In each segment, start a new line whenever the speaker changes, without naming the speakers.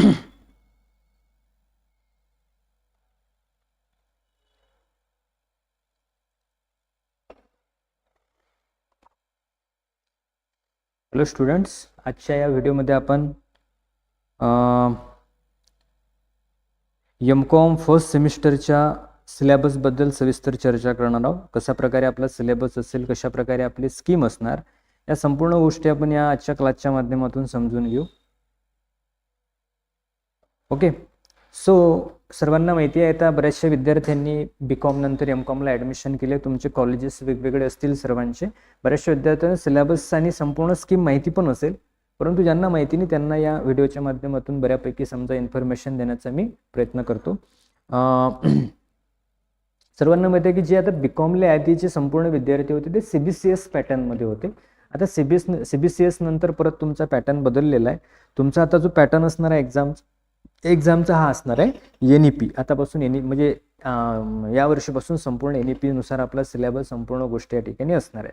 Hello students आजच्या या व्हिडिओमध्ये आपण यमकॉम फर्स्ट सेमिस्टरच्या सिलेबसबद्दल सविस्तर चर्चा करणार आहोत. कशा प्रकारे आपला सिलेबस असेल कशा प्रकारे आपली स्कीम असणार या संपूर्ण गोष्टी आपण या आजच्या क्लासच्या माध्यमातून समजून घेऊ. ओके सो सर्वांना माहिती आहे आता बऱ्याचशा विद्यार्थ्यांनी बी कॉम नंतर एम कॉमला ॲडमिशन केले. तुमचे कॉलेजेस वेगवेगळे असतील सर्वांचे. बऱ्याचशा विद्यार्थ्यांना सिलेबस आणि संपूर्ण स्कीम माहिती पण असेल. परंतु ज्यांना माहिती नाही त्यांना या व्हिडिओच्या माध्यमातून बऱ्यापैकी समजा इन्फॉर्मेशन देण्याचा मी प्रयत्न करतो. सर्वांना माहिती आहे की जे आता बी कॉमले आधीचे संपूर्ण विद्यार्थी होते ते सी बी सी एस पॅटर्नमध्ये होते. आता C B S C B C S नंतर परत तुमचा पॅटर्न बदललेला आहे. तुमचा आता जो पॅटर्न असणार आहे एक्झाम एक्झामचा हा असणार आहे एन ई पी. आतापासून एन ई म्हणजे या वर्षीपासून संपूर्ण एन ई पीनुसार आपला सिलेबस संपूर्ण गोष्टी या ठिकाणी असणार आहे.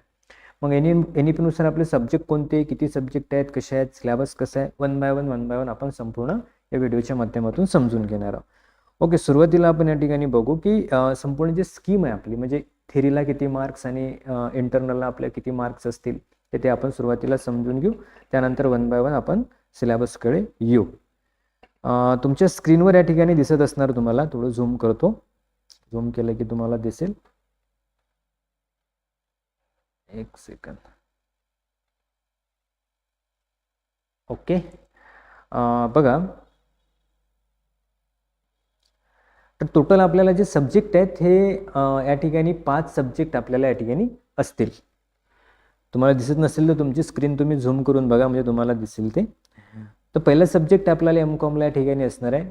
मग एन एन ई पीनुसार आपले सब्जेक्ट कोणते किती सब्जेक्ट आहेत कसे आहेत सिलेबस कसं आहे one by one one by one आपण संपूर्ण या व्हिडिओच्या माध्यमातून समजून घेणार आहोत. ओके सुरुवातीला आपण या ठिकाणी बघू की संपूर्ण जे स्कीम आहे आपली म्हणजे थेरीला किती मार्क्स आणि इंटरनलला आपल्या किती मार्क्स असतील ते ते आपण सुरुवातीला समजून घेऊ. त्यानंतर वन बाय वन आपण सिलेबसकडे येऊ. तुमच्या स्क्रीनवर या ठिकाणी दिसत असणार तुम्हाला. थोडं झूम करतो. झूम केलं की तुम्हाला दिसेल. एक सेकंद ओके. बघा. तर टोटल आपल्याला जे सब्जेक्ट आहेत हे या ठिकाणी पाच सब्जेक्ट आपल्याला या ठिकाणी असतील. तुम्हाला दिसत नसेल तर तुमची स्क्रीन तुम्ही झूम करून बघा म्हणजे तुम्हाला दिसेल ते. तर पहिला सब्जेक्ट आपल्याला एम कॉमला या ठिकाणी असणार आहे.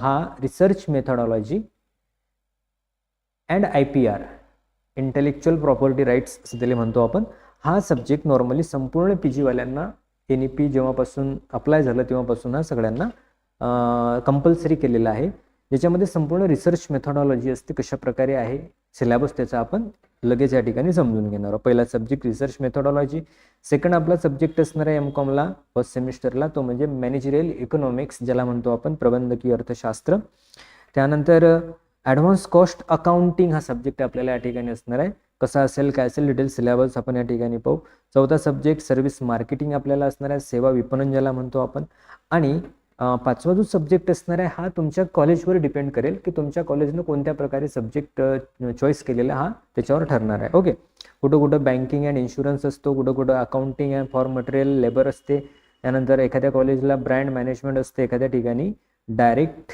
हा research methodology and I P R intellectual property rights असं त्याला म्हणतो आपण. हा सब्जेक्ट नॉर्मली संपूर्ण पी जीवाल्यांना एन ई पी जेव्हापासून अप्लाय झालं तेव्हापासून हा सगळ्यांना कंपल्सरी केलेला आहे. ज्याच्यामध्ये संपूर्ण रिसर्च मेथॉडॉलॉजी असते कशा प्रकारे आहे सिलेबस त्याचा आपण लगेच या ठिकाणी समजून घेणार. आहोत पहिला सब्जेक्ट रिसर्च मेथॉडॉलॉजी सेकंड आपला सब्जेक्ट असणार आहे एम कॉमला फर्स्ट सेमिस्टरला तो म्हणजे मॅनेजरियल इकॉनॉमिक्स ज्याला म्हणतो आपण प्रबंधकीय अर्थशास्त्र. त्यानंतर ॲडव्हान्स कॉस्ट अकाउंटिंग हा सब्जेक्ट आपल्याला या ठिकाणी असणार आहे. कसा असेल काय असेल डिटेल सिलेबस आपण या ठिकाणी पाहू. चौथा सब्जेक्ट सर्व्हिस मार्केटिंग आपल्याला असणार आहे. सेवा विपणन ज्याला म्हणतो आपण. आणि पाचवा जो सब्जेक्ट असणार आहे हा तुमच्या कॉलेजवर डिपेंड करेल की तुमच्या कॉलेजनं कोणत्या प्रकारे सब्जेक्ट चॉईस केलेला हा त्याच्यावर ठरणार आहे. ओके कुठं कुठं बँकिंग अँड इन्शुरन्स असतो कुठं कुठं accounting and for material labour असते. त्यानंतर एखाद्या कॉलेजला ब्रँड मॅनेजमेंट असते एखाद्या ठिकाणी डायरेक्ट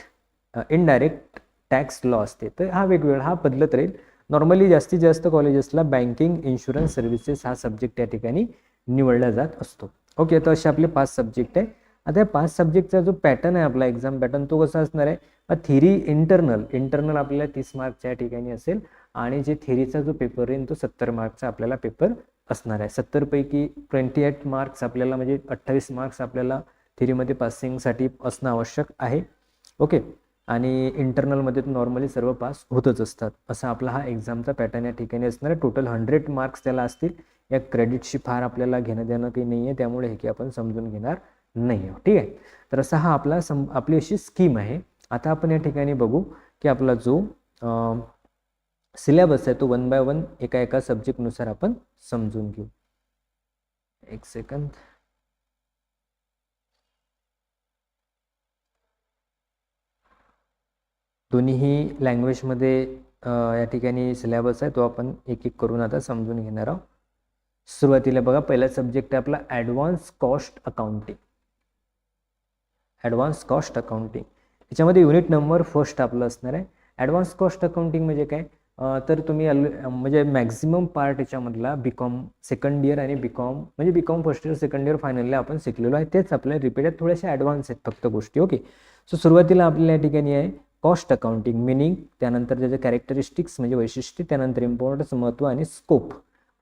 इनडायरेक्ट टॅक्स लॉ असते. तर हा वेगवेगळा हा बदलत राहील. नॉर्मली जास्तीत जास्त कॉलेजेसला बँकिंग इन्शुरन्स सर्व्हिसेस हा सब्जेक्ट या ठिकाणी निवडला जात असतो. ओके तर असे आपले पाच सब्जेक्ट आहे. आता या पाच सब्जेक्टचा जो पॅटर्न आहे आपला एक्झाम पॅटर्न तो कसा असणार आहे? थेरी इंटरनल इंटरनल आपल्याला तीस मार्कच्या ठिकाणी असेल आणि जे थेरीचा जो पेपर येईल तो सत्तर मार्कचा आपल्याला पेपर असणार आहे. सत्तरपैकी ट्वेंटी एट मार्क्स आपल्याला म्हणजे अठ्ठावीस मार्क्स आपल्याला थेरीमध्ये पासिंगसाठी असणं आवश्यक आहे. ओके आणि इंटरनलमध्ये नॉर्मली सर्व पास होतच असतात. असा आपला हा एक्झामचा पॅटर्न या ठिकाणी असणार आहे. टोटल हंड्रेड मार्क्स त्याला असतील. या क्रेडिटशी फार आपल्याला घेणं देणं काही नाही आहे त्यामुळे हे की आपण समजून घेणार नाही आहोत ठीक आहे? तर असा हा आपला सम आपली अशी स्कीम आहे. आता आपण या ठिकाणी बघू की आपला जो सिलेबस आहे तो वन बाय वन एका एका सब्जेक्टनुसार आपण समजून घेऊ. एक सेकंद दोन्हीही लँग्वेजमध्ये या ठिकाणी सिलेबस आहे तो आपण एक एक करून आता समजून घेणार आहोत. सुरुवातीला बघा पहिला सब्जेक्ट आहे आपला advance cost accounting advance cost accounting. याच्यामध्ये युनिट नंबर फर्स्ट आपलं असणार आहे. ॲडव्हान्स कॉस्ट अकाउंटिंग म्हणजे काय? तर तुम्ही म्हणजे मॅक्झिमम पार्ट याच्यामधला बी कॉम सेकंड इयर आणि बी कॉम म्हणजे B com first year second year फायनलला आपण शिकलेलो आहे. तेच आपल्या रिपीट आहेत थोड्याशा ॲडव्हान्स आहेत फक्त गोष्टी ओके? सो सुरुवातीला आपल्याला या ठिकाणी आहे कॉस्ट अकाउंटिंग मिनिंग त्यानंतर त्याचे कॅरेक्टरिस्टिक्स म्हणजे वैशिष्ट्य त्यानंतर इम्पॉर्टन्स महत्त्व आणि स्कोप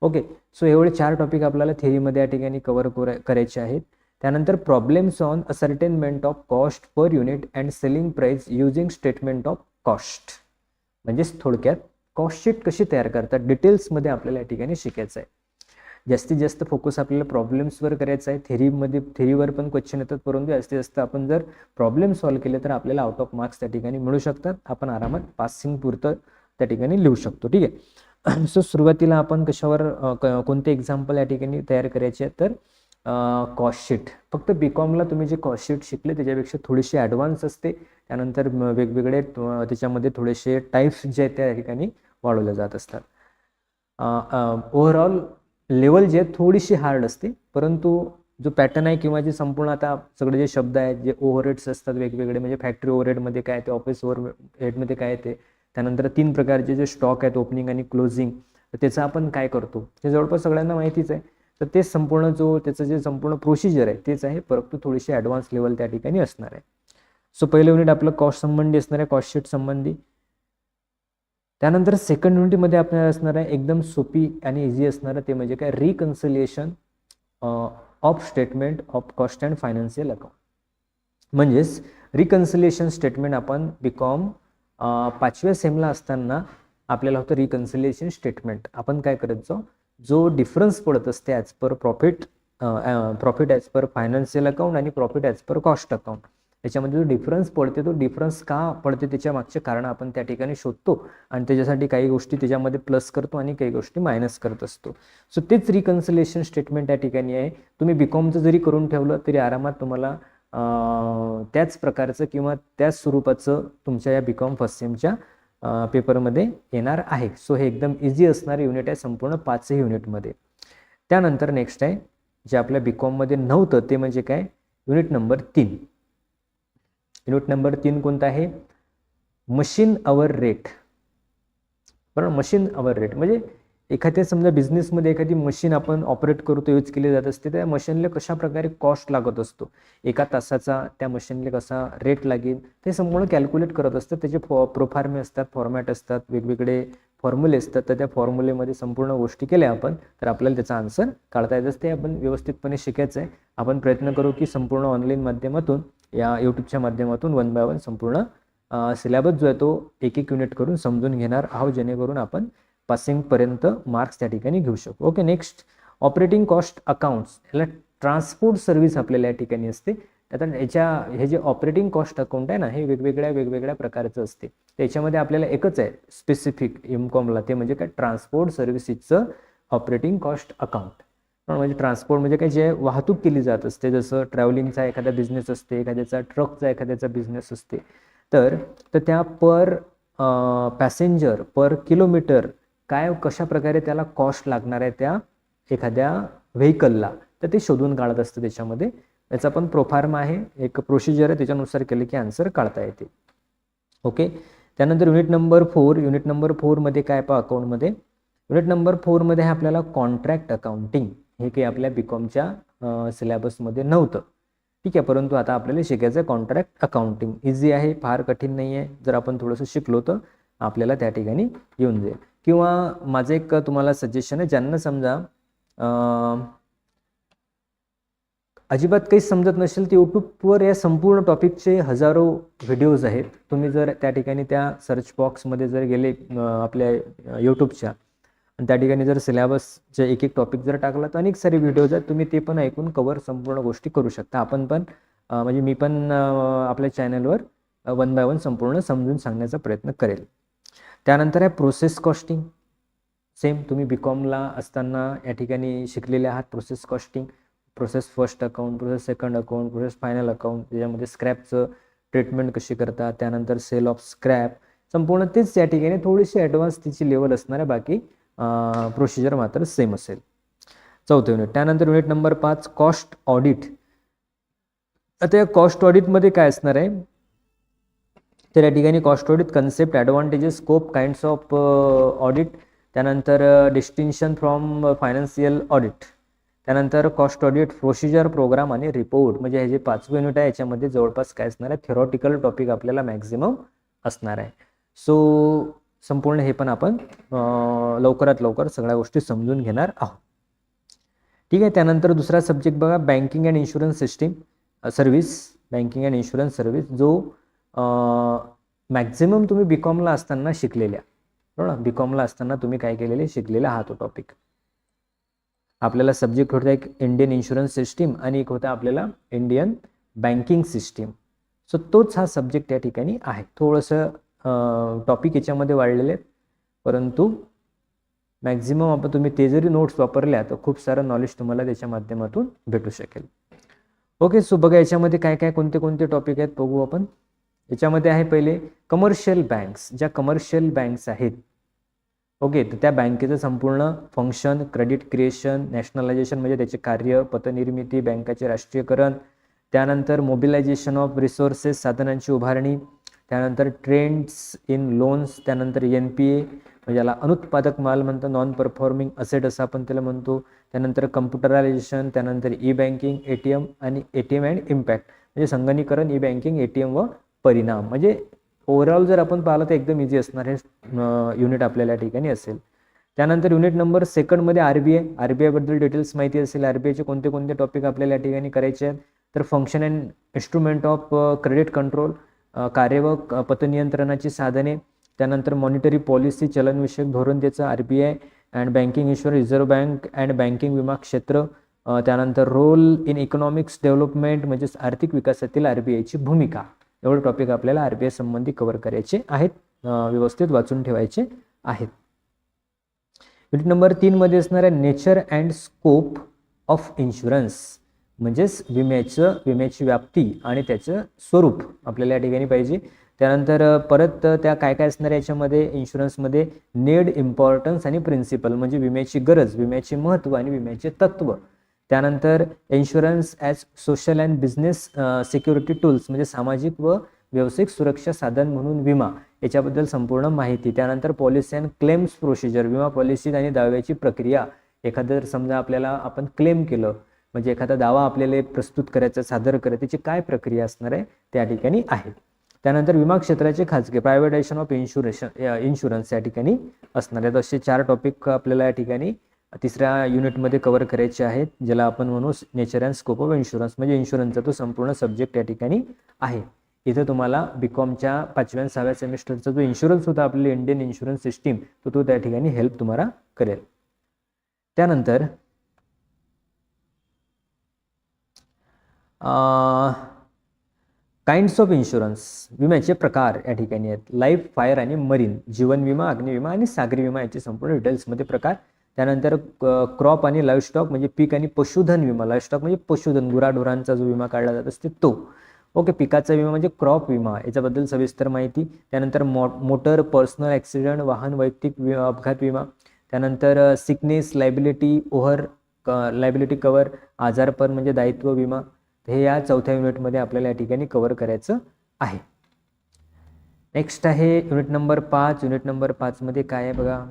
ओके? सो एवढे चार टॉपिक आपल्याला थेरीमध्ये या ठिकाणी कव्हर करायचे आहेत. त्यानंतर problems on ascertainment of cost per unit and selling price using statement of cost म्हणजेच थोडक्यात कॉस्टशीट कशी तयार करतात डिटेल्समध्ये आपल्याला या ठिकाणी शिकायचं आहे. जास्तीत जास्त फोकस आपल्याला प्रॉब्लेम्सवर करायचा आहे. थेरीमध्ये थेरीवर पण क्वेश्चन येतात परंतु जास्तीत जास्त आपण जर प्रॉब्लेम सॉल्व्ह केले तर आपल्याला आउट ऑफ मार्क्स त्या ठिकाणी मिळू शकतात. आपण आरामात पासिंग पुरतं त्या ठिकाणी लिहू शकतो ठीक आहे. सो सुरुवातीला आपण कशावर क- कोणते एक्झाम्पल या ठिकाणी तयार करायचे आहेत तर कॉस्टशीट फक्त बी कॉमला तुम्ही जे कॉस्टशीट शिकले त्याच्यापेक्षा थोडीशी ॲडव्हान्स असते. त्यानंतर वेगवेगळे त्याच्यामध्ये थोडेसे टाईप्स जे आहेत त्या ठिकाणी वाढवले जात असतात. ओव्हरऑल लेवल जे आहे थोडीशी हार्ड असते. परंतु जो पॅटर्न आहे किंवा जे संपूर्ण आता सगळे जे शब्द आहेत जे ओव्हरहेड्स असतात वेगवेगळे म्हणजे फॅक्टरी ओव्हरहेडमध्ये काय ते ऑफिस ओव्हर हेडमध्ये काय ते. त्यानंतर तीन प्रकारचे जे स्टॉक आहेत ओपनिंग आणि क्लोजिंग त्याचं आपण काय करतो? हे जवळपास सगळ्यांना माहितीच आहे. तर ते संपूर्ण जो त्याचं जे संपूर्ण प्रोसिजर आहे तेच आहे. परंतु थोडीशी ॲडव्हान्स लेवल त्या ठिकाणी असणार आहे. सो पहिलं युनिट आपलं कॉस्ट संबंधी असणार आहे कॉस्ट शीट संबंधी. त्यानंतर सेकंड युनिटमध्ये आपल्याला असणार आहे एकदम सोपी आणि इझी असणार आहे ते म्हणजे काय? Reconciliation of statement of cost and financial account म्हणजेच रिकन्सिलिएशन स्टेटमेंट आपण बीकॉम पाचव्या सेमला असताना आपल्याला होतं रिकन्सिलिएशन स्टेटमेंट आपण काय करत जाऊ जो डिफरन्स पडत असते as per profit profit as per financial account आणि profit as per cost account याच्यामध्ये जो डिफरन्स पडते तो डिफरन्स का पडते त्याच्या मागचे कारण आपण त्या ठिकाणी शोधतो आणि त्याच्यासाठी काही गोष्टी त्याच्यामध्ये प्लस करतो आणि काही गोष्टी मायनस करत असतो. सो तेच रिकन्सलेशन स्टेटमेंट त्या ठिकाणी आहे. तुम्ही बी कॉमचं जरी करून ठेवलं तरी आरामात तुम्हाला त्याच प्रकारचं किंवा त्याच स्वरूपाचं तुमच्या या बी कॉम फर्स्ट सेमच्या पेपरमध्ये येणार आहे. सो हे एकदम इझी असणारे युनिट आहे संपूर्ण पाचही युनिटमध्ये त्यानंतर नेक्स्ट आहे जे आपल्या बी कॉममध्ये नव्हतं ते म्हणजे काय? युनिट नंबर तीन. युनिट नंबर तीन कोणता आहे? मशीन अवर रेट बरोबर? मशीन अवर रेट म्हणजे एखाद्या समजा बिझनेसमध्ये एखादी मशीन आपण ऑपरेट करतो यूज केली जात असते त्या मशीनला कशा प्रकारे कॉस्ट लागत असतो? एका तासाचा त्या मशीनला कसा रेट लागेल? ते संपूर्ण कॅल्क्युलेट करत असतात. त्याचे फॉ प्रोफार्मे असतात फॉर्मॅट असतात वेगवेगळे फॉर्म्युले असतात. तर त्या फॉर्म्युलेमध्ये संपूर्ण गोष्टी केल्या आपण तर आपल्याला त्याचा आन्सर काढता येत असते. आपण व्यवस्थितपणे शिकायचं आहे. आपण प्रयत्न करू की संपूर्ण ऑनलाईन माध्यमातून या यूट्यूबच्या माध्यमातून वन बाय वन संपूर्ण सिलेबस जो आहे तो एक एक युनिट करून समजून घेणार आहोत. जेणेकरून आपण पासिंगपर्यंत मार्क्स त्या ठिकाणी घेऊ शकू. Okay next operating cost accounts याला ट्रान्सपोर्ट सर्व्हिस आपल्याला या ठिकाणी असते. आता याच्या हे जे ऑपरेटिंग कॉस्ट अकाउंट आहे ना हे वेगवेगळ्या वेगवेगळ्या प्रकारचं असते. त्याच्यामध्ये आपल्याला एकच आहे स्पेसिफिक इमकॉमला ते म्हणजे काय? ट्रान्सपोर्ट सर्व्हिसेसचं ऑपरेटिंग कॉस्ट अकाउंट म्हणजे ट्रान्सपोर्ट म्हणजे काय? जे वाहतूक केली जात असते जसं ट्रॅव्हलिंगचा एखादा बिझनेस असते एखाद्याचा ट्रकचा एखाद्याचा बिझनेस असते. तर तर त्या पर पॅसेंजर पर किलोमीटर काय कशा प्रकारे त्याला कॉस्ट लागणार आहे त्या एखाद्या व्हेकलला तर ते शोधून काढत असतं त्याच्यामध्ये. याचा पण प्रोफार्म आहे. एक प्रोसिजर आहे त्याच्यानुसार केलं की आन्सर काढता येते. ओके त्यानंतर unit number four unit number फोरमध्ये काय पहा अकाउंटमध्ये युनिट नंबर फोरमध्ये आहे आपल्याला कॉन्ट्रॅक्ट अकाउंटिंग हे काही आपल्या बी कॉमच्या सिलेबसमध्ये नव्हतं. ठीक आहे परंतु आता आपल्याला शिकायचं आहे कॉन्ट्रॅक्ट अकाउंटिंग इझी आहे फार कठीण नाही आहे जर आपण थोडंसं शिकलो तर आपल्याला त्या ठिकाणी येऊन जाईल. किंवा माझं एक तुम्हाला सजेशन आहे ज्यांना समजा अजिबात काही समजत नसेल तर यूट्यूबवर या संपूर्ण टॉपिकचे हजारो व्हिडिओज आहेत. तुम्ही जर त्या ठिकाणी त्या सर्च बॉक्समध्ये जर गेले आपल्या यूट्यूबच्या आणि त्या ठिकाणी जर सिलेबसचे एक एक टॉपिक जर टाकला तर अनेक सारे व्हिडिओज आहेत. तुम्ही ते पण ऐकून कवर संपूर्ण गोष्टी करू शकता. आपण पण म्हणजे मी पण आपल्या चॅनलवर वन बाय वन संपूर्ण समजून सांगण्याचा प्रयत्न करेल. त्यानंतर आहे प्रोसेस कॉस्टिंग सेम तुम्ही बी कॉमला असताना या ठिकाणी शिकलेले आहात process costing process first account process second account process final account त्याच्यामध्ये स्क्रॅपचं ट्रीटमेंट कशी करतात त्यानंतर सेल ऑफ स्क्रॅप संपूर्ण तेच या ठिकाणी थोडीशी ॲडव्हान्स तिची लेवल असणार आहे बाकी प्रोसिजर मात्र सेम असेल. चौथं युनिट त्यानंतर युनिट नंबर पाच कॉस्ट ऑडिट आता या कॉस्ट ऑडिटमध्ये काय असणार आहे? तर या ठिकाणी cost audit concept advantages scope kinds of audit त्यानंतर डिस्टिंक्शन फ्रॉम फायनान्शियल ऑडिट त्यानंतर कॉस्ट ऑडिट प्रोसिजर प्रोग्राम आणि रिपोर्ट म्हणजे हे जे पाचवं युनिट आहे याच्यामध्ये जवळपास काय असणार आहे? थेरॉटिकल टॉपिक आपल्याला मॅक्झिमम असणार आहे. सो संपूर्ण हे पण आपण uh, लवकरात लवकर सगळ्या गोष्टी समजून घेणार आहोत. ठीक आहे त्यानंतर दुसरा सब्जेक्ट बघा banking and insurance system service banking and insurance service जो मॅक्झिमम तुम्ही बी कॉमला असताना शिकलेल्या. बरोबर? बी कॉमला असताना तुम्ही काय केलेले? शिकलेला हा तो टॉपिक आपल्याला सब्जेक्ट होता एक इंडियन इन्शुरन्स सिस्टीम आणि एक होता आपल्याला इंडियन बँकिंग सिस्टीम सो तोच हा सब्जेक्ट या ठिकाणी आहे. थोडंसं टॉपिक याच्यामध्ये वाढलेले आहेत. परंतु मॅक्झिमम आपण तुम्ही ते जरी नोट्स वापरल्या तर खूप सारं नॉलेज तुम्हाला त्याच्या माध्यमातून भेटू शकेल. ओके सो बघा याच्यामध्ये काय काय कोणते कोणते टॉपिक आहेत बघू आपण. याच्यामध्ये आहे पहिले कमर्शियल बँक्स ज्या कमर्शियल बँक्स आहेत ओके तर त्या बँकेचं संपूर्ण फंक्शन क्रेडिट क्रिएशन नॅशनलायझेशन म्हणजे त्याचे कार्य पतनिर्मिती बँकाचे राष्ट्रीयकरण त्यानंतर मोबिलायझेशन ऑफ रिसोर्सेस साधनांची उभारणी त्यानंतर ट्रेंड्स इन लोन्स त्यानंतर एन पी ए म्हणजे याला अनुत्पादक माल म्हणतो नॉन परफॉर्मिंग असेट असं आपण त्याला म्हणतो त्यानंतर कम्प्युटरायझेशन त्यानंतर E banking A T M आणि A T M and impact म्हणजे संगणीकरण E banking A T M व परिणाम. म्हणजे ओव्हरऑल जर आपण पाहिलं तर एकदम इझी असणार हे युनिट आपल्याला या ठिकाणी असेल. त्यानंतर unit number सेकंडमध्ये R B I R B आयबद्दल details माहिती असेल. आर बी आयचे कोणते कोणते टॉपिक आपल्याला या ठिकाणी करायचे आहेत? तर function and instrument of credit control कार्य व पतनियंत्रणाची साधने त्यानंतर मॉनिटरी पॉलिसी चलनविषयक धोरण त्याचं R B I and banking insurance reserve bank and banking विमा क्षेत्र त्यानंतर रोल इन इकॉनॉमिक्स डेव्हलपमेंट म्हणजेच आर्थिक विकासातील आर बी आयची भूमिका. एवढे टॉपिक आपल्याला आर बी आय संबंधी कव्हर करायचे आहेत व्यवस्थित वाचून ठेवायचे आहेत. युनिट नंबर तीनमध्ये असणाऱ्या nature and scope of insurance म्हणजेच विम्याचं विम्याची व्याप्ती आणि त्याचं स्वरूप आपल्याला या ठिकाणी पाहिजे. त्यानंतर परत त्या काय काय असणार याच्यामध्ये इन्शुरन्समध्ये नेड इम्पॉर्टन्स आणि प्रिन्सिपल म्हणजे विम्याची गरज विम्याचे महत्त्व आणि विम्याचे तत्व. त्यानंतर insurance as social and business security tools म्हणजे सामाजिक व व्यावसायिक सुरक्षा साधन म्हणून विमा याच्याबद्दल संपूर्ण माहिती. त्यानंतर पॉलिसी अँड क्लेम्स प्रोसिजर विमा पॉलिसी आणि दाव्याची प्रक्रिया. एखादं जर समजा आपल्याला आपण क्लेम केलं म्हणजे एखादा दावा आपल्याला प्रस्तुत करायचा सादर करायचा त्याची काय प्रक्रिया असणार आहे त्या ठिकाणी आहे. त्यानंतर विमा क्षेत्राचे खाजगी प्रायव्हेटायझेशन ऑफ इन्शुरेशन इन्शुरन्स या ठिकाणी असणार आहेत असे चार टॉपिक आपल्याला या ठिकाणी तिसऱ्या युनिटमध्ये कव्हर करायचे आहेत ज्याला आपण म्हणू nature and scope of insurance म्हणजे इन्शुरन्सचा तो संपूर्ण सब्जेक्ट या ठिकाणी आहे. इथं तुम्हाला बी कॉमच्या पाचव्या सहाव्या सेमिस्टरचा जो इन्शुरन्स होता आपली इंडियन इन्शुरन्स सिस्टीम तो तो त्या ठिकाणी हेल्प तुम्हाला करेल. त्यानंतर काइंड्स ऑफ इन्शुरन्स विम्याचे प्रकार या ठिकाणी आहेत. लाईफ फायर आणि मरीन जीवन विमा अग्निविमा आणि सागरी विमा याचे संपूर्ण डिटेल्समध्ये प्रकार त्यानंतर क्रॉप आणि लाईफस्टॉक म्हणजे पीक आणि पशुधन विमा. लाईफस्टॉक म्हणजे पशुधन. गुराढोरांचा जो विमा काढला जात असते तो. ओके पिकाचा विमा म्हणजे क्रॉप विमा. याच्याबद्दल सविस्तर माहिती. त्यानंतर मो मोटर पर्सनल ॲक्सिडेंट वाहन वैयक्तिक वि अपघात विमा. त्यानंतर सिकनेस लायबिलिटी ओव्हर क लायबिलिटी कवर आजारपण म्हणजे दायित्व विमा. हे या चौथ्या युनिटमध्ये आपल्याला या ठिकाणी कव्हर करायचं आहे. नेक्स्ट आहे युनिट नंबर पाच. युनिट नंबर पाचमध्ये काय आहे बघा?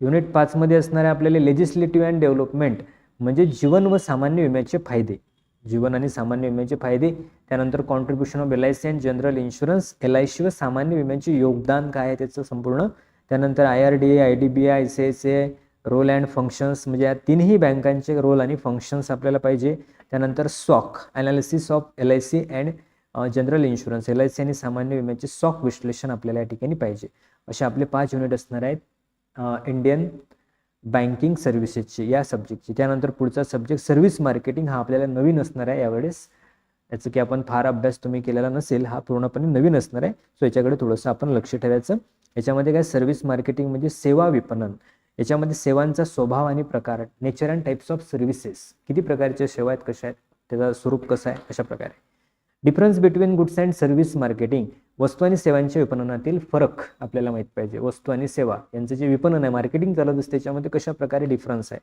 युनिट पाचमध्ये असणारे आपल्याला लेजिस्लेटिव्ह अँड डेव्हलपमेंट म्हणजे जीवन व सामान्य विम्याचे फायदे. जीवन आणि सामान्य विम्याचे फायदे त्यानंतर contribution of L I C and general insurance L I C व सामान्य विम्याचे योगदान काय आहे त्याचं संपूर्ण. त्यानंतर I R D A I D B I S S A role and functions म्हणजे या तिन्ही बँकांचे रोल आणि फंक्शन्स आपल्याला पाहिजे. त्यानंतर sock analysis of L I C and general insurance L I C आणि सामान्य विम्याचे सॉक विश्लेषण आपल्याला या ठिकाणी पाहिजे. असे आपले पाच युनिट असणार आहेत. इंडियन बँकिंग सर्व्हिसेसची या सब्जेक्टची त्यानंतर पुढचा सब्जेक्ट सर्व्हिस मार्केटिंग हा आपल्याला नवीन असणार आहे यावेळेस. याचं की आपण फार अभ्यास तुम्ही केलेला नसेल हा पूर्णपणे नवीन असणार आहे. सो याच्याकडे थोडंसं आपण लक्ष ठेवायचं. याच्यामध्ये काय सर्व्हिस मार्केटिंग म्हणजे सेवा विपणन. याच्यामध्ये सेवांचा स्वभाव आणि प्रकार nature and types of services किती प्रकारच्या सेवा आहेत कशा आहेत त्याचं स्वरूप कसं आहे अशा प्रकारे. Difference between goods and service marketing वस्तू आणि सेवांच्या विपणनातील फरक आपल्याला माहीत पाहिजे. वस्तू आणि सेवा यांचं जे विपणन आहे मार्केटिंग चालत असते त्याच्यामध्ये कशा प्रकारे डिफरन्स आहे?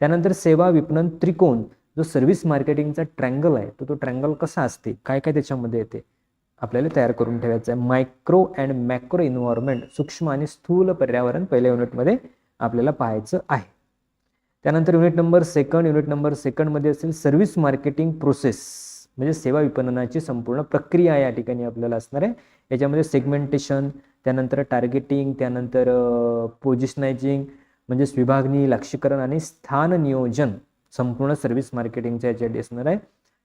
त्यानंतर सेवा विपणन त्रिकोण जो सर्व्हिस मार्केटिंगचा ट्रँगल आहे तो तो ट्रँगल कसा असते? काय काय त्याच्यामध्ये येते? आपल्याला तयार करून ठेवायचं आहे. मायक्रो अँड मॅक्रो इन्व्हायरमेंट सूक्ष्म आणि स्थूल पर्यावरण पहिल्या युनिटमध्ये आपल्याला पाहायचं आहे. त्यानंतर unit number second unit number सेकंडमध्ये असेल सर्व्हिस मार्केटिंग प्रोसेस म्हणजे सेवा विपणनाची संपूर्ण प्रक्रिया या ठिकाणी आपल्याला असणार आहे. याच्यामध्ये सेगमेंटेशन त्यानंतर टार्गेटिंग त्यानंतर पोजिशनायझिंग म्हणजेच विभागणी लक्षीकरण आणि स्थान नियोजन संपूर्ण सर्व्हिस मार्केटिंगच्या याच्यासाठी असणार आहे.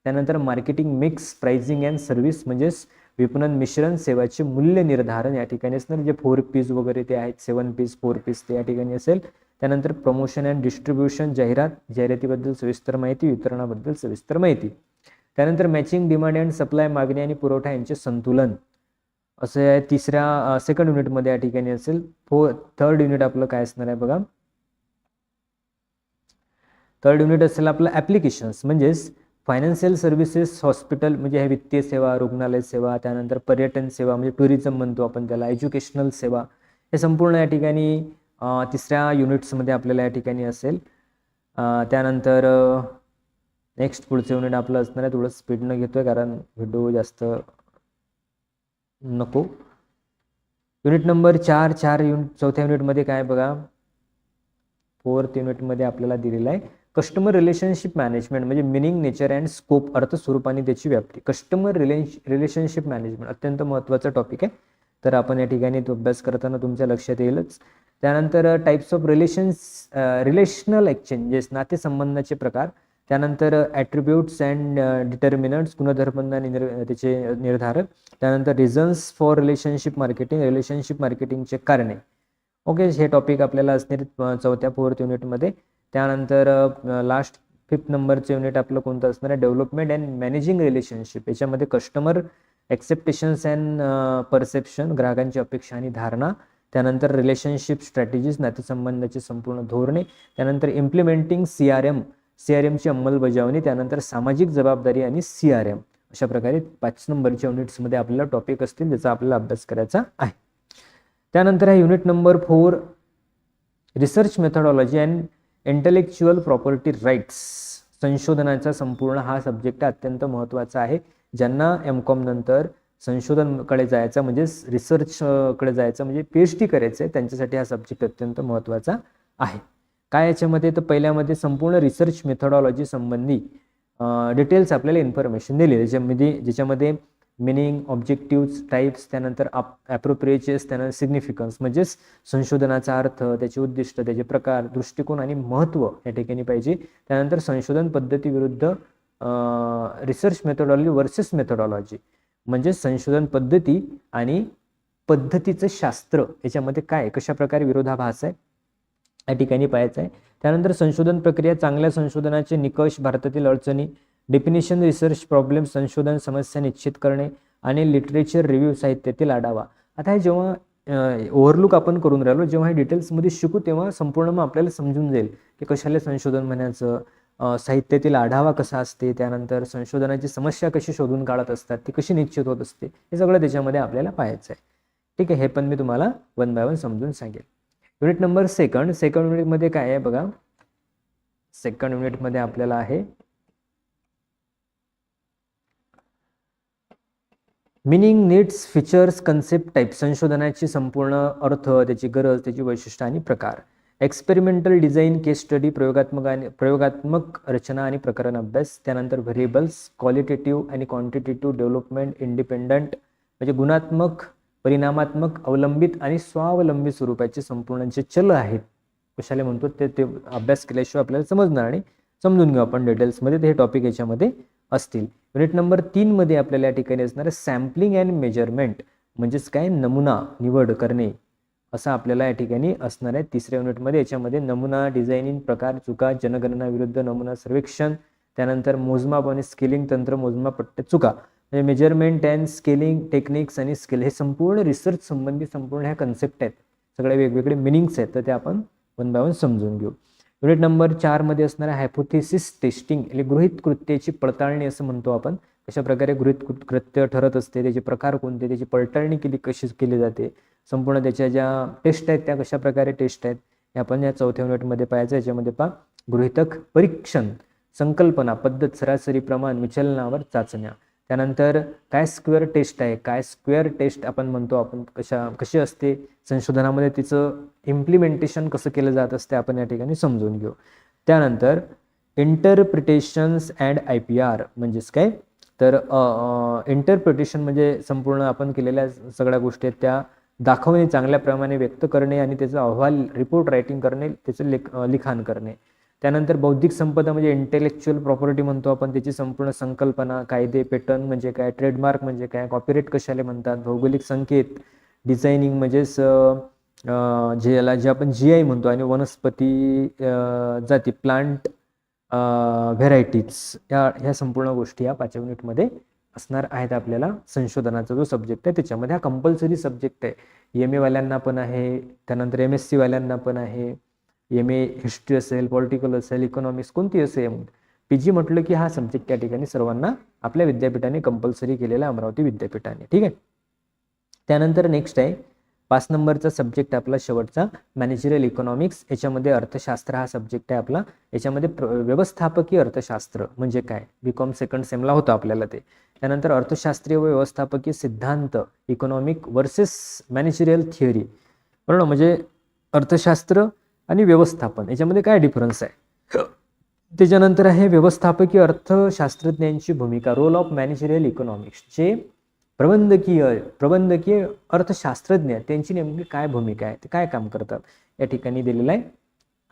त्यानंतर marketing mix pricing and service म्हणजेच विपणन मिश्रण सेवाचे मूल्य निर्धारण या ठिकाणी असणार. जे फोर पीस वगैरे ते आहेत सेवन पीस फोर पीस ते या ठिकाणी असेल. त्यानंतर प्रमोशन अँड डिस्ट्रीब्युशन जाहिरात जाहिरातीबद्दल सविस्तर माहिती वितरणाबद्दल सविस्तर माहिती. त्यानंतर मॅचिंग डिमांड अँड सप्लाय मागणी आणि पुरवठा यांचे संतुलन. असं आहे तिसऱ्या सेकंड युनिटमध्ये या ठिकाणी असेल. फो थर्ड युनिट आपलं काय असणार आहे बघा. थर्ड युनिट असेल आपलं ॲप्लिकेशन्स म्हणजेच फायनान्शियल सर्व्हिसेस हॉस्पिटल म्हणजे हे वित्तीय सेवा रुग्णालय सेवा त्यानंतर पर्यटन सेवा म्हणजे टुरिझम म्हणतो आपण त्याला एज्युकेशनल सेवा. हे संपूर्ण या ठिकाणी तिसऱ्या युनिट्समध्ये आपल्याला या ठिकाणी असेल. त्यानंतर नेक्स्ट पुढचं युनिट आपलं असणार आहे थोडं स्पीडनं घेतो आहे कारण व्हिडिओ जास्त नको. युनिट नंबर चार चार युनिट चौथ्या युनिटमध्ये काय बघा? फोर्थ युनिटमध्ये आपल्याला दिलेलं आहे कस्टमर रिलेशनशिप मॅनेजमेंट म्हणजे मिनिंग नेचर अँड स्कोप अर्थ स्वरूप आणि त्याची व्याप्ती. कस्टमर रिलेश रिलेशनशिप मॅनेजमेंट अत्यंत महत्त्वाचा टॉपिक आहे. तर आपण या ठिकाणी तो अभ्यास करताना तुमच्या लक्षात येईलच. त्यानंतर types of relations relational exchanges नातेसंबंधाचे प्रकार. त्यानंतर ॲट्रिब्यूट्स अँड डिटर्मिनंट्स गुणधर्म आणि निर त्याचे निर्धारक. त्यानंतर reasons for relationship marketing relationship मार्केटिंगचे कारणे. ओके हे टॉपिक आपल्याला असणार चौथ्या फोर्थ युनिटमध्ये त्यानंतर लास्ट फिफ्थ नंबरचं युनिट आपलं कोणतं असणार आहे? डेव्हलपमेंट अँड मॅनेजिंग रिलेशनशिप याच्यामध्ये कस्टमर एक्सेप्टेशन्स अँड परसेप्शन ग्राहकांची अपेक्षा आणि धारणा. त्यानंतर रिलेशनशिप स्ट्रॅटेजीज नातेसंबंधाची संपूर्ण धोरणे. त्यानंतर implementing C R M C R एमची अंमलबजावणी त्यानंतर सामाजिक जबाबदारी आणि सी आर एम. अशा प्रकारे पाच नंबरच्या युनिट्समध्ये आपल्याला टॉपिक असतील ज्याचा आपल्याला अभ्यास करायचा आहे. त्यानंतर आहे unit number four research methodology and intellectual property rights संशोधनाचा संपूर्ण हा सब्जेक्ट अत्यंत महत्त्वाचा आहे. ज्यांना एम कॉम नंतर संशोधनकडे जायचं म्हणजे रिसर्चकडे जायचं म्हणजे पी एच डी करायचं आहे त्यांच्यासाठी हा सब्जेक्ट अत्यंत महत्त्वाचा आहे. काय याच्यामध्ये? तर पहिल्यामध्ये संपूर्ण रिसर्च मेथडॉलॉजी संबंधी डिटेल्स आपल्याला इन्फॉर्मेशन दिली. त्याच्यामध्ये ज्याच्यामध्ये मिनिंग ऑब्जेक्टिव्स टाईप्स त्यानंतर आप ॲप्रोप्रिएचेस त्यानंतर सिग्निफिकन्स म्हणजेच संशोधनाचा अर्थ त्याचे उद्दिष्ट त्याचे प्रकार दृष्टिकोन आणि महत्त्व या ठिकाणी पाहिजे. त्यानंतर संशोधन पद्धती विरुद्ध रिसर्च मेथडॉलॉजी वर्सेस मेथडॉलॉजी म्हणजे संशोधन पद्धती आणि पद्धतीचं शास्त्र याच्यामध्ये काय कशा प्रकारे विरोधाभास आहे? या ठिकाणी पाहायचं आहे. त्यानंतर संशोधन प्रक्रिया चांगल्या संशोधनाचे निकष भारतातील अडचणी डेफिनेशन रिसर्च प्रॉब्लेम संशोधन समस्या निश्चित करणे आणि लिटरेचर रिव्ह्यू साहित्यातील आढावा. आता हे जेव्हा ओव्हरलुक आपण करून राहिलो जेव्हा हे डिटेल्समध्ये शिकू तेव्हा संपूर्ण मग आपल्याला समजून जाईल की कशाला संशोधन म्हणायचं साहित्यातील आढावा कसा असते त्यानंतर संशोधनाची समस्या कशी शोधून काढत असतात ती कशी निश्चित होत असते हे सगळं त्याच्यामध्ये आपल्याला पाहायचं आहे. ठीक आहे हे पण मी तुम्हाला वन बाय वन समजून सांगेल. युनिट नंबर सेकंड सेकंड युनिटमध्ये काय आहे बघा? सेकंड युनिटमध्ये आपल्याला आहे meaning needs features concept type संशोधनाची संपूर्ण अर्थ त्याची गरज त्याची वैशिष्ट्य आणि प्रकार. एक्सपेरिमेंटल डिझाईन केस स्टडी प्रयोगात्मक आणि प्रयोगात्मक रचना आणि प्रकरण अभ्यास. त्यानंतर व्हेरिएबल्स क्वालिटेटिव्ह आणि क्वांटिटेटिव्ह डेव्हलपमेंट इंडिपेंडंट म्हणजे गुणात्मक परिणामात्मक अवलंबित आणि स्वावलंबी स्वरूपाचे संपूर्ण जे चल आहेत कशाला म्हणतो ते ते अभ्यास केल्याशिवाय आपल्याला समजणार आणि समजून घेऊ आपण डिटेल्समध्ये ते हे टॉपिक याच्यामध्ये असतील. युनिट नंबर तीनमध्ये आपल्याला या ठिकाणी असणारं सॅम्पलिंग अँड मेजरमेंट म्हणजेच काय? नमुना निवड करणे. असं आपल्याला या ठिकाणी असणार आहे. तिसऱ्या युनिटमध्ये याच्यामध्ये नमुना डिझायनिंग प्रकार चुका जनगणना विरुद्ध नमुना सर्वेक्षण त्यानंतर मोजमाप आणि स्केलिंग तंत्र मोजमाप पट्टे चुका. म्हणजे मेजरमेंट अँड स्केलिंग टेक्निक्स आणि स्केल हे संपूर्ण रिसर्च संबंधी संपूर्ण ह्या कन्सेप्ट आहेत. सगळे वेगवेगळे मिनिंग्स आहेत तर ते आपण वन बाय वन समजून घेऊ. युनिट नंबर चारमध्ये असणाऱ्या हायपोथेसिस टेस्टिंग म्हणजे गृहित कृत्याची पडताळणी असं म्हणतो आपण. कशा प्रकारे गृहित कृत्य ठरत असते त्याचे प्रकार कोणते त्याची पडताळणी केली कशी केली जाते संपूर्ण त्याच्या ज्या टेस्ट आहेत त्या कशा प्रकारे टेस्ट आहेत हे आपण या चौथ्या युनिटमध्ये पाहायचं याच्यामध्ये पहा गृहितक परीक्षण संकल्पना पद्धत सरासरी प्रमाण विचलनावर चाचण्या. त्यानंतर काय स्क्वेअर टेस्ट आहे? काय स्क्वेअर टेस्ट आपण म्हणतो आपण कशा कशी असते? संशोधनामध्ये तिचं इम्प्लिमेंटेशन कसं केलं जात असते आपण या ठिकाणी समजून घेऊ. त्यानंतर interpretations and I P R म्हणजेच काय? तर इंटरप्रिटेशन म्हणजे संपूर्ण आपण केलेल्या सगळ्या गोष्टी आहेत त्या दाखवणे चांगल्या प्रमाणे व्यक्त करणे आणि त्याचा अहवाल रिपोर्ट रायटिंग करणे त्याचं लेख लिखाण करणे. त्यानंतर बौद्धिक संपदा म्हणजे इंटेलेक्च्युअल प्रॉपर्टी म्हणतो आपण त्याची संपूर्ण संकल्पना कायदे पेटर्न म्हणजे काय ट्रेडमार्क म्हणजे काय कॉपीरेट कशाला म्हणतात भौगोलिक संकेत डिझायनिंग म्हणजेच जे याला जे आपण जी आय म्हणतो आणि वनस्पती जाती प्लांट व्हेरायटीज या ह्या संपूर्ण गोष्टी या पाचव्या युनिटमध्ये असणार आहेत आपल्याला. संशोधनाचा जो सब्जेक्ट आहे त्याच्यामध्ये हा कंपल्सरी सब्जेक्ट आहे. एम एवाल्यांना पण आहे त्यानंतर एम एस सीवाल्यांना पण आहे. एम ए हिस्ट्री असेल पॉलिटिकल असेल इकॉनॉमिक्स कोणती असेल पी जी म्हटलं की हा सब्जेक्ट त्या ठिकाणी सर्वांना आपल्या विद्यापीठाने कंपल्सरी केलेला अमरावती विद्यापीठाने. ठीक आहे? त्यानंतर नेक्स्ट आहे. पाच नंबरचा सब्जेक्ट आपला शेवटचा मॅनेजरियल इकॉनॉमिक्स याच्यामध्ये अर्थशास्त्र हा सब्जेक्ट आहे आपला. याच्यामध्ये प्र व्यवस्थापकीय अर्थशास्त्र म्हणजे काय? बी कॉम सेकंड सेमला होतं आपल्याला ते. त्यानंतर अर्थशास्त्रीय व व्यवस्थापकीय सिद्धांत इकॉनॉमिक वर्सेस मॅनेजरियल थिअरी बरोबर? म्हणजे अर्थशास्त्र आणि व्यवस्थापन याच्यामध्ये काय डिफरन्स आहे? त्याच्यानंतर आहे व्यवस्थापकीय अर्थशास्त्रज्ञांची भूमिका रोल ऑफ मॅनेजरियल इकॉनॉमिक्स जे प्रबंधकीय प्रबंधकीय अर्थशास्त्रज्ञ त्यांची नेमकी काय भूमिका आहे? ते काय काम करतात? या ठिकाणी दिलेलं आहे.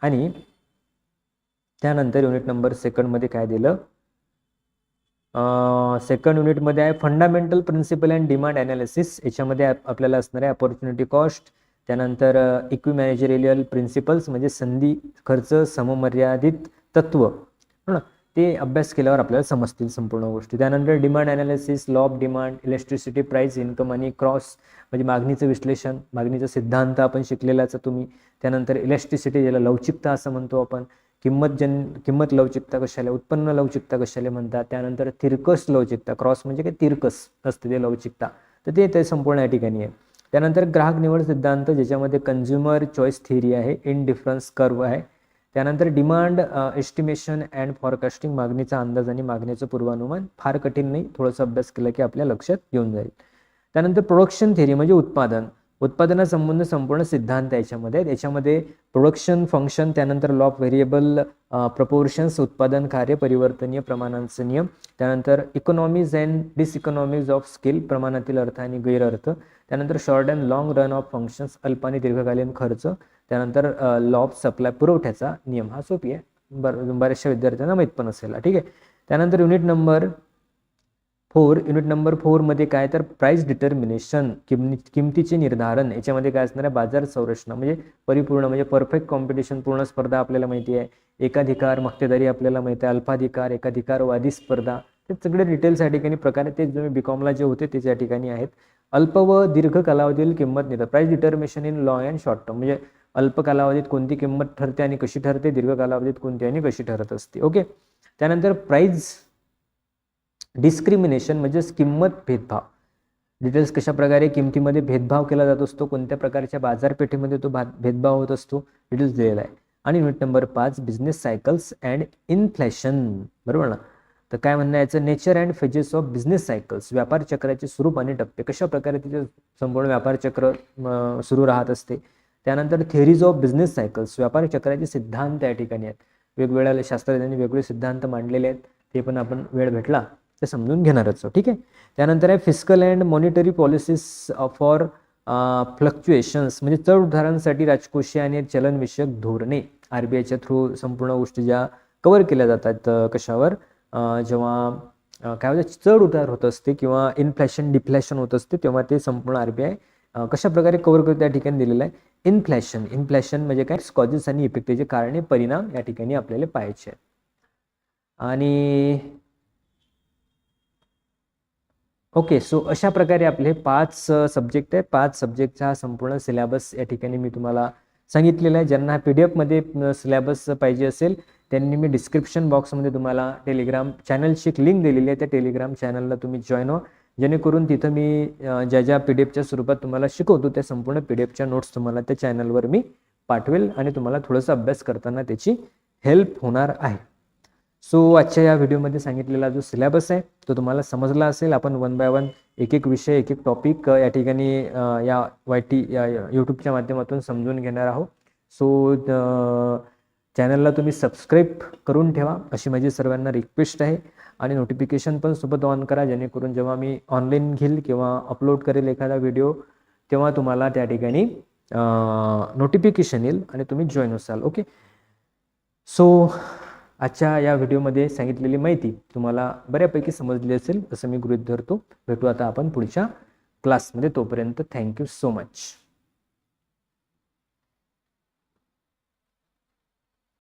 आणि त्यानंतर युनिट नंबर सेकंडमध्ये काय दिलं? सेकंड युनिटमध्ये आहे fundamental principle and demand analysis याच्यामध्ये आपल्याला असणार आहे अपॉर्च्युनिटी कॉस्ट त्यानंतर इक्वी मॅनेजरियल प्रिन्सिपल्स म्हणजे संधी खर्च सममर्यादित तत्व. हो ना? ते अभ्यास केल्यावर आपल्याला समजतील संपूर्ण गोष्टी. त्यानंतर demand analysis law of demand electricity price income आणि क्रॉस म्हणजे मागणीचं विश्लेषण. मागणीचा सिद्धांत आपण शिकलेलाच तुम्ही. त्यानंतर इलेक्ट्रिसिटी ज्याला लवचिकता असं म्हणतो आपण. किंमत जन किंमत लवचिकता कशाला? उत्पन्न लवचिकता कशाला म्हणतात? त्यानंतर तिरकस लवचिकता. क्रॉस म्हणजे काय? तिरकस असते ते लवचिकता. तर ते ते संपूर्ण या ठिकाणी आहे. त्यानंतर ग्राहक निवड सिद्धांत ज्याच्यामध्ये कन्झ्युमर चॉईस थिअरी आहे इन डिफरन्स कर्व आहे. त्यानंतर डिमांड एस्टिमेशन अँड फॉरकास्टिंग मागणीचा अंदाज आणि मागणीचं पूर्वानुमान. फार कठीण नाही थोडंसं अभ्यास केला की आपल्या लक्षात येऊन जाईल. त्यानंतर प्रोडक्शन थिअरी म्हणजे उत्पादन. उत्पादनासंबंध संपूर्ण सिद्धांत आहे याच्यामध्ये. याच्यामध्ये प्रोडक्शन फंक्शन त्यानंतर लॉ ऑफ व्हेरिएबल प्रपोर्शन्स उत्पादन कार्य परिवर्तनीय प्रमाणांचे नियम त्यानंतर economies and diseconomies of scale प्रमाणातील अर्थ आणि गैरअर्थ त्यानंतर short and long run of functions अल्प आणि दीर्घकालीन खर्च त्यानंतर लॉ ऑफ सप्लाय पुरवठ्याचा नियम. हा सोपी आहे. बर बऱ्याचशा विद्यार्थ्यांना माहीत पण असेल. ठीक आहे. त्यानंतर unit number four unit number फोरमध्ये काय तर प्राईस डिटर्मिनेशन किमनी किमतीचे निर्धारण याच्यामध्ये काय असणार आहे? बाजार संरचना म्हणजे परिपूर्ण म्हणजे परफेक्ट कॉम्पिटिशन पूर्ण स्पर्धा आपल्याला माहिती आहे. एकाधिकार मक्तेदारी आपल्याला माहिती आहे. अल्पाधिकार एकाधिकारवादी स्पर्धा. ते सगळे डिटेल्स या ठिकाणी प्रकारे ते जे बी कॉमला जे होते ते या ठिकाणी आहेत. अल्प व दीर्घ कालावधीतील किंमत निर्धार. Price determination in law and short term म्हणजे अल्प कालावधीत कोणती किंमत ठरते आणि कशी ठरते? दीर्घ कालावधीत कोणती आणि कशी ठरत असते? ओके त्यानंतर प्राईज डिस्क्रिमिनेशन म्हणजेच किंमत भेदभाव. डिटेल्स कशाप्रकारे किमतीमध्ये भेदभाव केला जात असतो कोणत्या प्रकारच्या बाजारपेठेमध्ये तो भा भेदभाव होत असतो डिटेल्स दिलेला आहे. आणि युनिट नंबर पाच बिझनेस सायकल्स अँड इन्फ्लेशन बरोबर ना? तर काय म्हणणं आहे याचं? Nature and phases of business cycles व्यापार चक्राचे स्वरूप आणि टप्पे. कशा प्रकारे तिचे संपूर्ण व्यापार चक्र सुरू राहत असते? त्यानंतर थेरीज ऑफ बिझनेस सायकल्स व्यापार चक्राचे सिद्धांत या ठिकाणी आहेत. वेगवेगळ्या शास्त्रज्ञांनी वेगवेगळे सिद्धांत मांडलेले आहेत. ते पण आपण वेळ भेटला. ते समजून घेणारच आहोत ठीक आहे? त्यानंतर आहे fiscal and monetary policies for fluctuations म्हणजे चढ उद्धारांसाठी राजकोषीय आणि चलनविषयक धोरणे आर बी आयच्या थ्रू संपूर्ण गोष्टी ज्या कवर केल्या जातात uh, कशावर? जेव्हा काय होतं चढ उतार होत असते किंवा इन्फ्लॅशन डिफ्लॅशन होत असते तेव्हा ते संपूर्ण आर बी आय कशा प्रकारे कव्हर करतो त्या ठिकाणी दिलेलं आहे? इन्फ्लॅशन इन्फ्लॅशन म्हणजे काय? कॉजेस आणि इफेक्ट त्याचे कारणे परिणाम या ठिकाणी आपल्याला पाहायचे आणि ओके सो अशा प्रकारे आपले पाच सब्जेक्ट आहे. पाच सब्जेक्टचा हा संपूर्ण सिलेबस या ठिकाणी मी तुम्हाला सांगितलेला आहे. ज्यांना पी डी एफमध्ये सिलेबस पाहिजे असेल त्यांनी मी डिस्क्रिप्शन बॉक्समध्ये तुम्हाला टेलिग्राम चॅनलची एक लिंक दिलेली आहे. त्या टेलिग्राम चॅनलला तुम्ही जॉईन व्हा हो. जेणेकरून तिथं मी ज्या ज्या पी डी एफच्या स्वरूपात तुम्हाला शिकवतो त्या संपूर्ण पी डी एफच्या नोट्स तुम्हाला त्या चॅनलवर मी पाठवेल आणि तुम्हाला थोडंसं अभ्यास करताना त्याची हेल्प होणार आहे. सो आजच्या या व्हिडिओमध्ये सांगितलेला जो सिलेबस आहे तो तुम्हाला समजला असेल. आपण वन बाय वन एक एक विषय एक एक टॉपिक या ठिकाणी या वाय टी या यूट्यूबच्या माध्यमातून समजून घेणार आहोत. सो चॅनलला तुम्ही सबस्क्राईब करून ठेवा अशी माझी सर्वांना रिक्वेस्ट आहे. आणि नोटिफिकेशन पण सोबत ऑन करा जेणेकरून जेव्हा मी ऑनलाईन घेईल किंवा अपलोड करेल एखादा व्हिडिओ तेव्हा तुम्हाला त्या ठिकाणी नोटिफिकेशन येईल आणि तुम्ही जॉईन असाल. ओके सो आजच्या या व्हिडिओमध्ये सांगितलेली माहिती तुम्हाला बऱ्यापैकी समजली असेल असं मी गृहीत धरतो. भेटू आता आपण पुढच्या क्लासमध्ये तोपर्यंत थँक्यू सो मच